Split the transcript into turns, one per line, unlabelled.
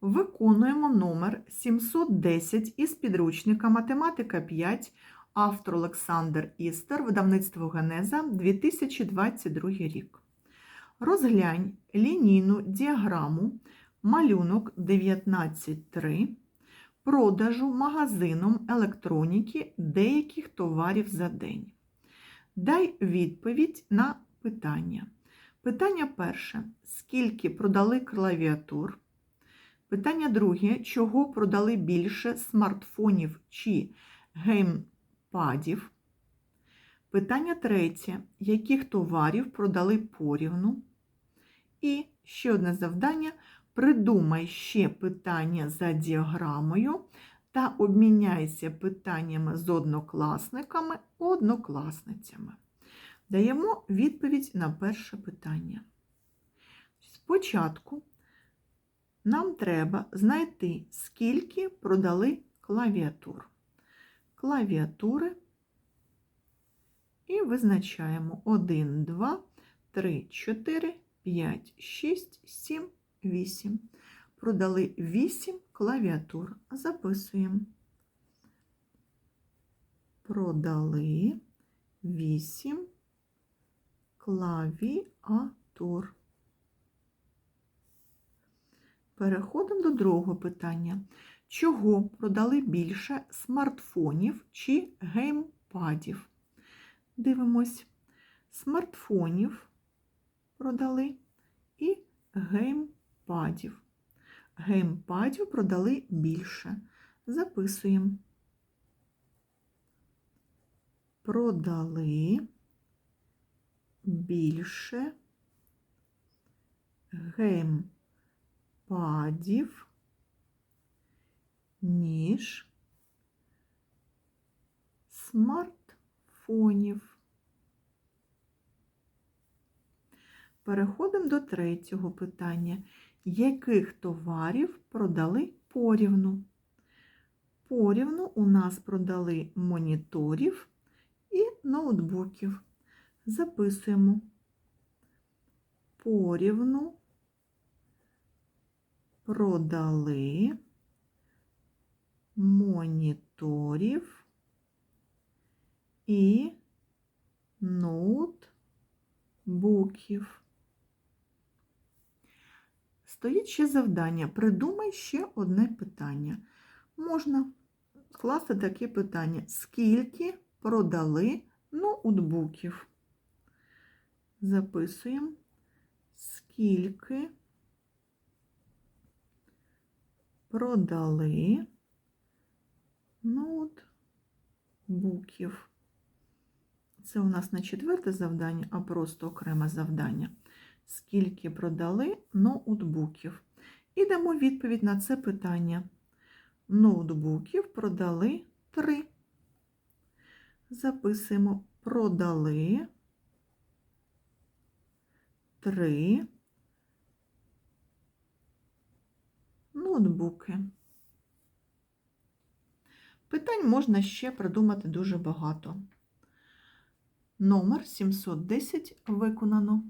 Виконуємо номер 710 із підручника Математика 5, автор Олександр Істер, видавництво Генеза, 2022 рік. Розглянь лінійну діаграму малюнок 19.3 продажу магазином електроніки деяких товарів за день. Дай відповідь на питання. Питання перше. Скільки продали клавіатур? Питання друге. Чого продали більше смартфонів чи геймпадів? Питання третє. Яких товарів продали порівну? І ще одне завдання. Придумай ще питання за діаграмою та обміняйся питаннями з однокласниками, однокласницями. Даємо відповідь на перше питання. Спочатку нам треба знайти, скільки продали клавіатур. Клавіатури і визначаємо 1, 2, 3, 4, 5, 6, 7, 8. Продали 8 клавіатур. Записуємо. Продали 8 клавіатур. Переходимо до другого питання. Чого продали більше смартфонів чи геймпадів? Дивимось. Смартфонів продали і геймпадів. Геймпадів продали більше. Записуємо. Продали більше геймпадів, ніж смартфонів. Переходимо до третього питання. Яких товарів продали порівну? Порівну у нас продали моніторів і ноутбуків. Записуємо порівну продали моніторів і ноутбуків. Стоїть ще завдання. Придумай ще одне питання. Можна скласти таке питання. Скільки продали ноутбуків? Записуємо, скільки продали ноутбуків. Це у нас не четверте завдання, а просто окреме завдання. Скільки продали ноутбуків? І дамо відповідь на це питання. Ноутбуків продали 3. Записуємо продали 3 ноутбуки. Питань можна ще придумати дуже багато. Номер 710 виконано.